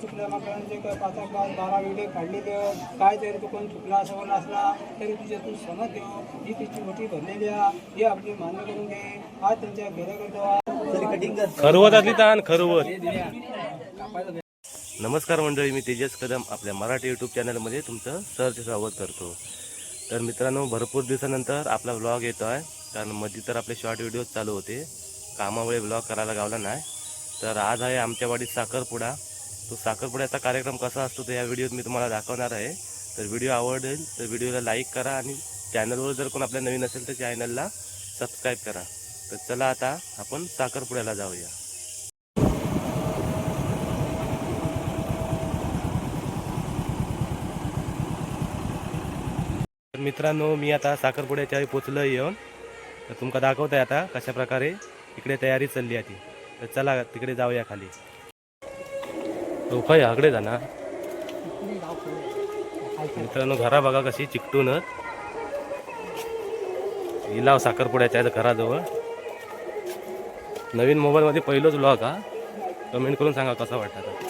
चुकल्या माकडांचे काय पाच एक पाच बारा वेगळे काढलेले काय तरी तू कोण चुकला असं असला तरी तुझ्या तू समज देव ही तिची मोठी भरलेली आहे हे आपली मान्य करून घे आज त्यांच्या घरे करतो खरवतातली ताण खरवत. नमस्कार मंडळी मी तेजस कदम आपल्या मराठी यूट्यूब चॅनलमध्ये तुमचं सहर्ष स्वागत करतो. तर मित्रांनो भरपूर दिवसानंतर आपला व्लॉग येतो आहे. कारण मध्ये तर आपले शॉर्ट व्हिडिओ चालू होते. कामामुळे ब्लॉग करायला गावला नाही. तर आज आहे आमच्या वाडीत साखरपुडा. तो साखरपुड्याचा कार्यक्रम कसा असतो तो या व्हिडिओत मी तुम्हाला दाखवणार आहे. तर व्हिडिओ आवडेल तर व्हिडिओला लाईक करा आणि चॅनलवर जर कोण आपल्या नवीन असेल तर चॅनलला सबस्क्राईब करा. तर चला आता आपण साखरपुड्याला जाऊया. मित्रांनो मी आता साखरपुड्याच्या वेळी पोचलो येऊन. तर तुमका दाखवत आहे आता कशा प्रकारे इकडे तयारी चालली आहे ती. तर चला तिकडे जाऊया खाली. लोक आकडे जाणार मित्रांनो घरा बघा कशी चिकटूनच इलाव साखरपुड्याच्या घराजवळ. नवीन मोबाईलमध्ये पहिलोच ब्लॉग हा. कमेंट करून सांगा कसा वाटतं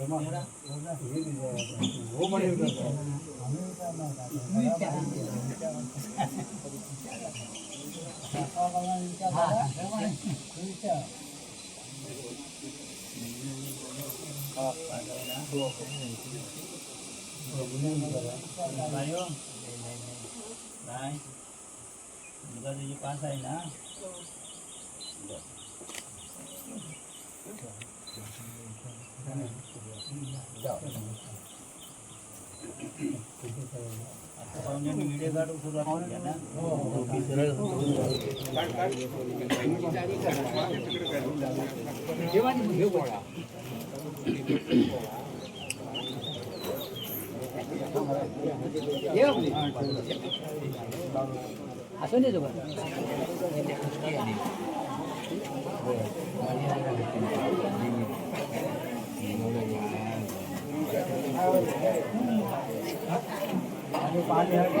ना आता पाहुण्यांनी व्हिडिओ काढून सुरुवात केली ना असं नाही त्याच्यावर 嗯。好的嗯的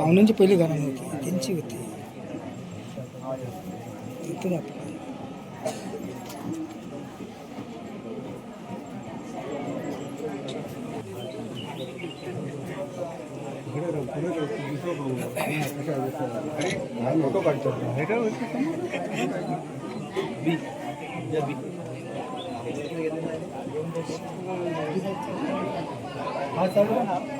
पाहुण्यांची पहिली घरा नव्हती त्यांची होती तिथून आपण फोटो काढतो हा चालू ना अरे बोल ना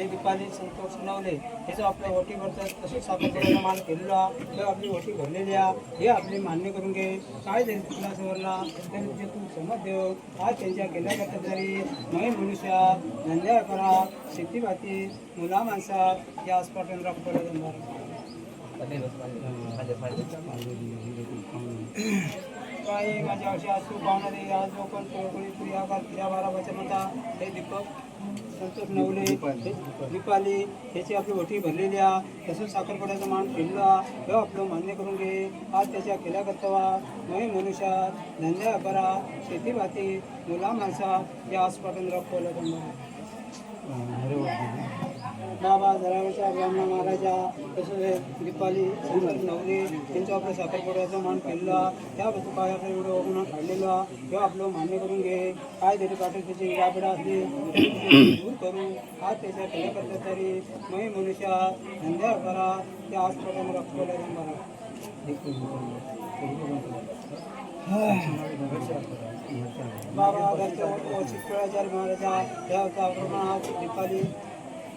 ते दीपाली संतोष नवले हे जो आपल्या ओटी भरतात तसेच आपण मान केलेलो तर आपली ओटी भरलेली आहे हे आपले मान्य करून घे. काय देईल तुला समोरला तरी तू समज देव आज त्यांच्या केल्या करता तरी नवीन मनुष्या धंद्या करा शेती भाती मुला माणसा या आसपासून राखू काही माझ्या अशी असू पाहुणारे आज लोकल कोळी पुरी बारा वचन होता. हे दीपक संतोष नवले दीपाली ह्याची आपली ओटी भरलेली आहे तसंच साखरपुड्याचा मान फिरला हे आपलं मान्य करून घे. आज त्याच्या केल्या कर्तवा नवीन मनुष्या धंद्या करा शेती भाती मुला माणसा या आसपासून रखवलं बाबा जरावरच्या, ब्राह्मण महाराजा तसंच दीपाली, संत नवरे त्यांच्या आपल्या मान केलेला त्या आपल्या एवढं मान्य करून घे. दूर करू. आज तरी मै मनुष्या धंद्या करा. त्या आजपर्यंत रखवल्या बाबा महाराजा दीपाली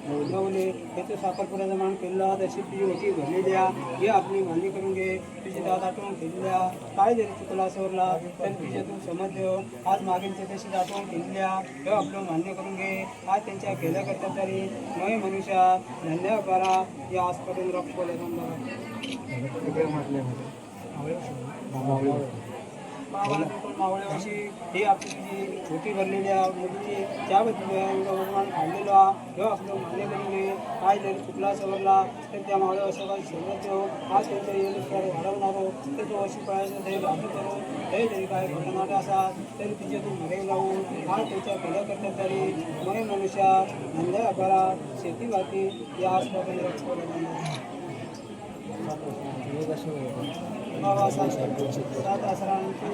नवले त्याचं साखरपुड्याचा मान केलेला तशी तुझी ओटी भरली द्या. हे आपली मान्य करून घे. तुझी दात आठवण केलेली काय जरी चुकला सवरला? तर तुझे तू समज देव आज मागीलचे तशी दाटवून केली द्या. हे आपलं मान्य करून घे. आज त्यांच्या केल्या करतात तरी. मय मनुष्या धन्य करा. या आजपर्यंत रॉक बाबाला पण मावळ्यावर्षी ही आपली जी छोटी भरलेली आहे मुलीची त्याबद्दल एवढं काढलेलो किंवा आपलं मान्य करून काय जरी चुकला सवरला तर त्या मावळ्या वर्षा काही हो. आज त्यांच्या येईल वाढवणारो तर तो अशी पळायचं ते लागू करू ते जरी काय घडणारे असा तरी तिचे तू मरे लावून आज त्याच्या केल्या करतात तरी मय मनुष्या धंद्या करा शेती भाती या आसपास बाबा सात सात आसरांची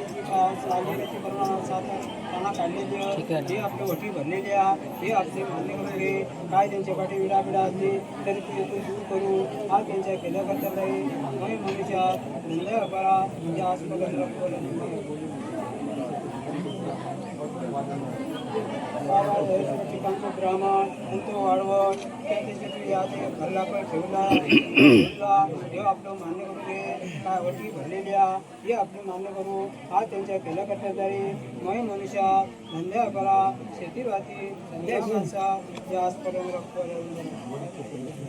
चाललेल्याची प्रमाणात सात त्यांना काढलेली आहे. हे आपली वटी भरलेली आहे हे आपले मान्य काय त्यांच्या पाठी विडा असली तरी तुझे दूर करू हा त्यांच्या केल्या करता तरी मय धंद्या करा या आसपास बाबा ठिकाणचं ब्राह्मण तो वाढवण त्या त्याच्यातून या ते घरला पण ठेवला हे आपलं मान्य करू दे काय वटी भरलेल्या हे आपलं मान्य करू हा त्यांच्या केल्या करता तरी मनुष्या धंद्या करा शेती भाती धंद्या माणसा या आसपर्यंत रखवा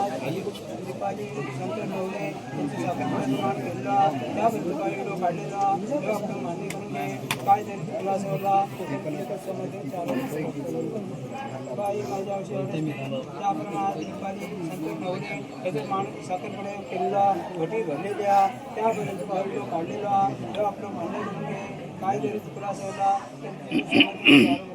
दीपाली संत साखरपुडा निर्माण केलेला त्याबद्दल काही व्हिडिओ काढलेला तेव्हा आपण मान्य करून घे काय तुला सोडला बाई माझ्या औषध त्या प्रमाणात दीपाली संत ठेवले त्याचे माणूस साखरपुडा केलेला घटी भरलेल्या काही व्हिडिओ काढलेला तेव्हा आपलं मान्य करून घे काय तुला सोडला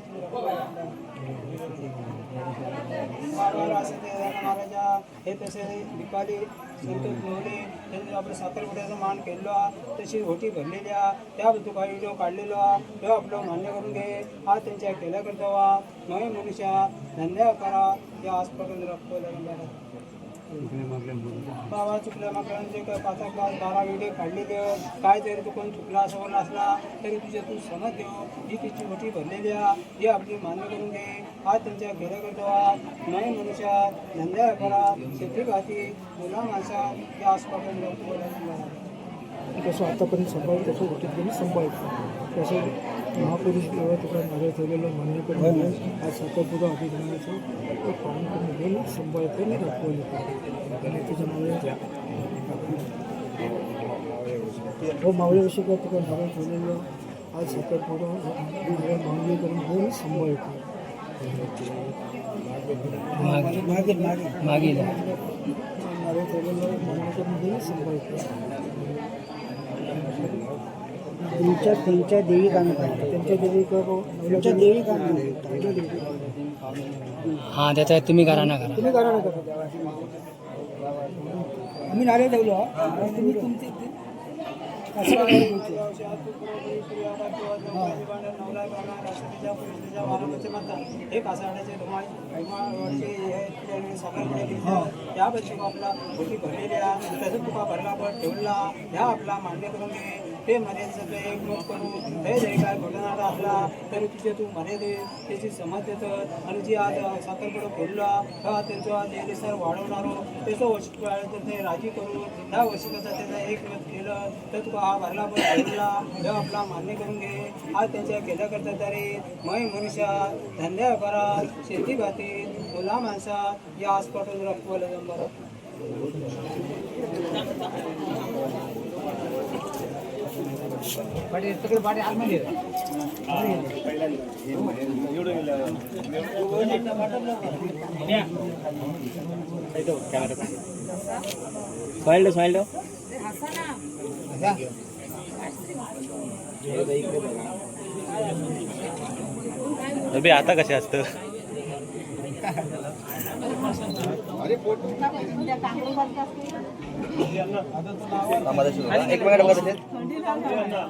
तर वारंवार असं ते महाराजा हे तसे दीपाली संतोष मोहले त्यांनी आपलं साखरपुड्याचा मान केलो तशी होटी हा त्या काही जो काढलेलो. तेव्हा आपलं मान्य करून घे. हा त्यांच्या केल्या करतावा नवे मनुष्या धंद्या करा. या आसपासून रक्तो बाबा चुकल्या मागचे पाच क्लास बारा विडे काढले काढलेले काय जरी तू कोण चुकला सवरला असला तरी तुझ्या तू समज देव. ही तिची मोठी भरलेली आहे ही आपली मान्य करून दे हा त्यांच्या गेल्या करतो नाही मनुष्या धंद्या करा शेती घाती मुला माणसा या आसपासून कसं आतापर्यंत सांभाळ तसं होते त्यांनी सांभाळायचं तसं महापुरुष एवढा तुका नारळ ठेवलेलं मान्य करून आज साखरपुडा अभिमानाचं ते पालन करून घेऊन सांभाळतं आणि दाखवलं आणि त्याच्यामुळे हो मावळ्याविषयी काय तुका नारळ ठेवलेलं आज साखरपुडा मागणी करून घेऊन सांभाळतं मागे मागे मागे नारळ ठेवलेलं मान्य करून घेऊन सांभाळतं तुमच्या त्यांच्या देवी काम त्यांच्या देवी तुमच्या देवी काम हा त्याचा तुम्ही करा ना करा. तुम्ही करा ना करा. आम्ही नारे ठेवलो आणि तुम्ही तुमचे ते- कसं घ्यायचे? आपला भरलेल्या भरला पण ठेवला ह्या आपला मान्य करून हे ते मर्यादेचं ते एक नोट करू हे जरी काय घडणार असला तरी तिथे तू मर्यादे त्याची समज देतं. आणि जी आज साखरपुडं फोडला हा त्यांचं आज सर वाढवणारो त्याचं वशिक तर ते राजी करू ह्या वशिकाचा त्याचा एक मत केलं तर तुका हा भरला पण ठेवला हे आपला मान्य करून घे. आज त्यांच्या केल्या करता तरी मय मनुष्यात धंद्या व्यापारात शेती मुला माणसा या आसपासून रखवायला बरं स्माइल स्माइल अबे आता कसे असतं? बघा तसेच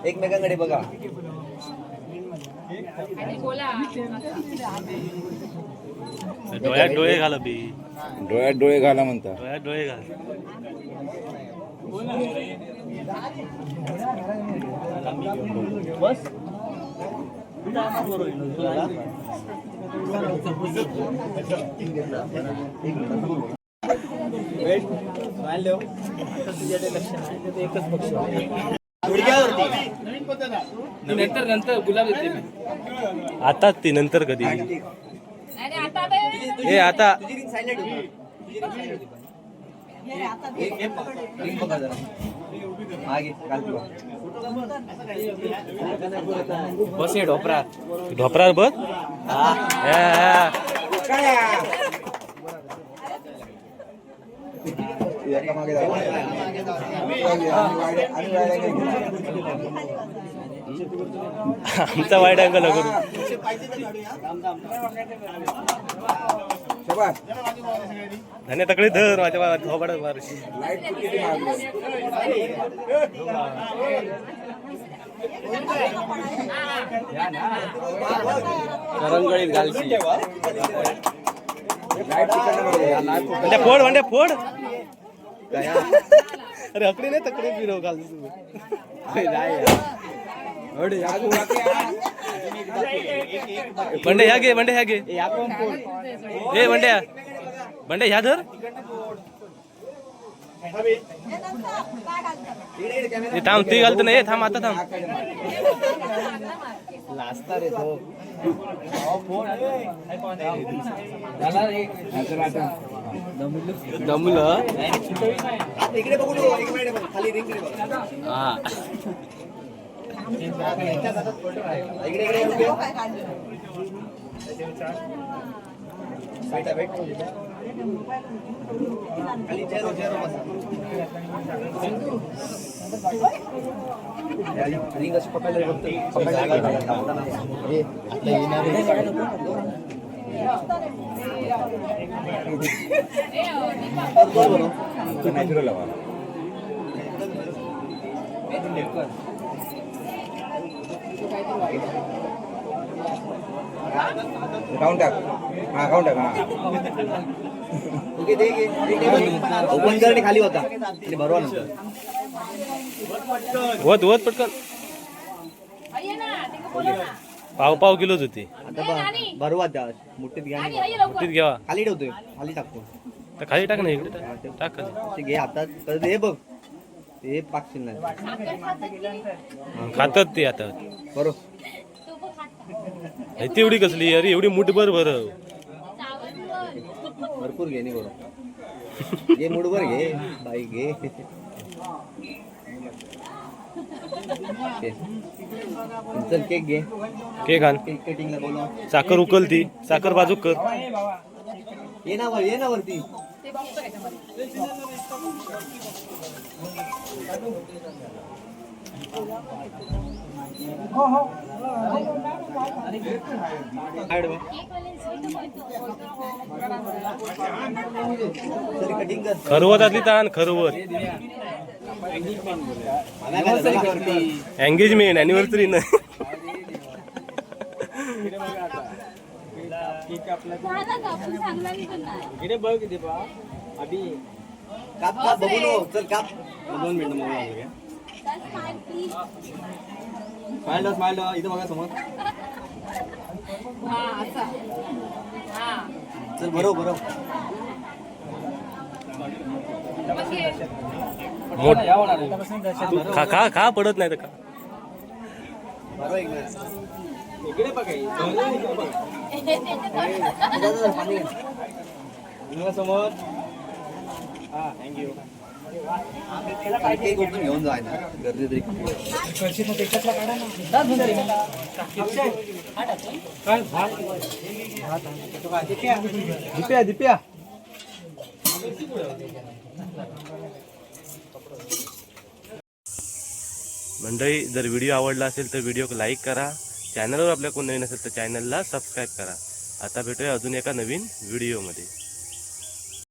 एकमेकांकडे बघा. डोळ्यात डोळे घाल बी डोळ्यात डोळे घाला म्हणता. डोळ्यात डोळे घाल. नंतर नंतर गुलाब आता ती नंतर कधी? ए आता. बस हे ढोपरा. ढोपरार बघ हा, हा. एका मागे आमचा वाईट अँगल करू धन्य तकडे धर माझ्या बाबा मार करंगळीत घालची म्हणजे फोड म्हणजे फोड अरे अकडे नाही तकडे फिरव घाल बंडे ह्या घे बंडे ह्या घे ए बंड्या बंडे ह्या धर। ए, थांब ती घालतो ना ए थांब आता थांब इकडे बघू नको, एक मिनिट बघ, खाली रिंग रे। बघ. इकडे इकडे उभे हो. रिंग अशी पकडली फक्त नॅचरल काउंट टाक. हा काउंट टाक हा. ओपन खाली होता. नंतर. वत वत पटकन. पाव पाव किलोच होती. आता बघ भरवा त्या मुठीत घ्या मोठीच घ्यावा खाली ठेवतोय खाली टाकतो. तर खाली टाक ना इकडे. टाक. टाक खाली. ते घे हातात. तर हे बघ. ते पाकशील नाही. खातात ते आता. बरोबर हे तेवढी कसली? अरे एवढी मुठभर भर. भरपूर घे नाही बरोबर घे मुठभर घे. बाई घे. चल केक घे. केक कटिंगला बोलवा. साखर उकलती साखर बाजूक कर. ये ना वर ये ना वरती. खरवत आली ताण खरवत मला काय झालं? वरती. एंगेजमेंट अॅनिव्हर्सरी न काप काप बघू चल काप दोन मिनिटं घ्या स्माइल स्माइल इथं बघा समोर चल बरोबर बरोबर खा खा खा पडत नाही तर का. समोर हा थँक्यू केक उठून घेऊन जाय ना. गर्दी तरी दिप्या दिप्या. मंडळी जर व्हिडिओ आवडला असेल तर व्हिडिओ लाईक करा. चॅनलवर आपल्या कोण नवीन असेल तर चॅनलला सबस्क्राईब करा. आता भेटूया अजून एका नवीन व्हिडिओमध्ये.